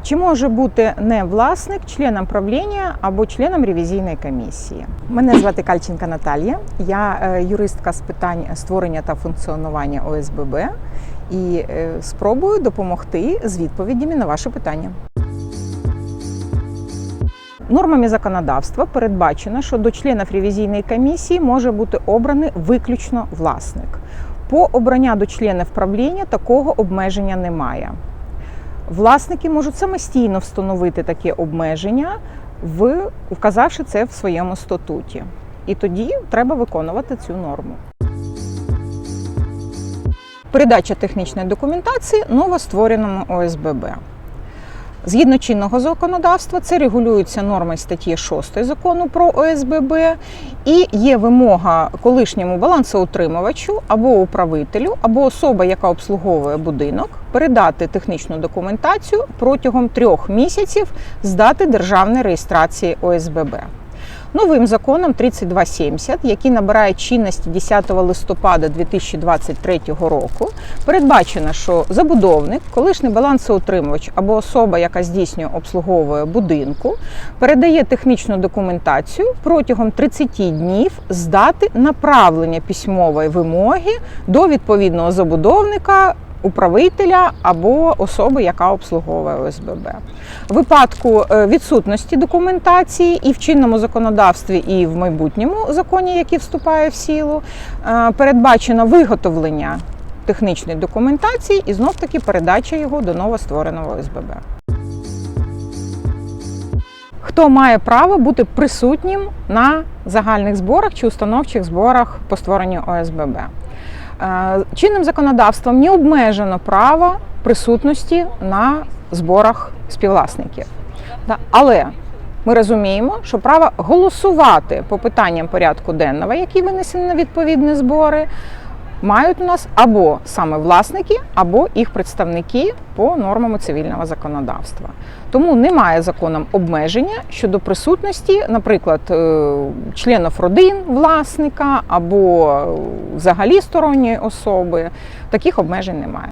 Чи може бути не власник членом правління або членом ревізійної комісії? Мене звати Кальченка Наталія. Я е, юристка з питань створення та функціонування ОСББ і е, спробую допомогти з відповідями на ваші питання. Нормами законодавства передбачено, що до членів ревізійної комісії може бути обраний виключно власник. По обрання до членів правління такого обмеження немає. Власники можуть самостійно встановити таке обмеження, вказавши це в своєму статуті. І тоді треба виконувати цю норму. Передача технічної документації новоствореному ОСББ. Згідно чинного законодавства, це регулюється норми статті 6 закону про ОСББ і є вимога колишньому балансоутримувачу або управителю, або особа, яка обслуговує будинок, передати технічну документацію протягом трьох місяців з дати державної реєстрації ОСББ. Новим законом 3270, який набирає чинності 10 листопада 2023 року, передбачено, що забудовник, колишній балансоутримувач або особа, яка здійснює обслуговує будинку, передає технічну документацію протягом 30 днів з дати направлення письмової вимоги до відповідного забудовника. Управителя або особи, яка обслуговує ОСББ. В випадку е, відсутності документації і в чинному законодавстві, і в майбутньому законі, який вступає в силу, е, передбачено виготовлення технічної документації і знов таки передача його до новоствореного ОСББ. Хто має право бути присутнім на загальних зборах чи установчих зборах по створенню ОСББ? Е, Чинним законодавством не обмежено право присутності на зборах співвласників. Але ми розуміємо, що право голосувати по питанням порядку денного, які винесені на відповідні збори, мають у нас або саме власники, або їх представники по нормам цивільного законодавства. Тому немає законом обмеження щодо присутності, наприклад, е, членів родин власника або е, взагалі сторонньої особи. Таких обмежень немає.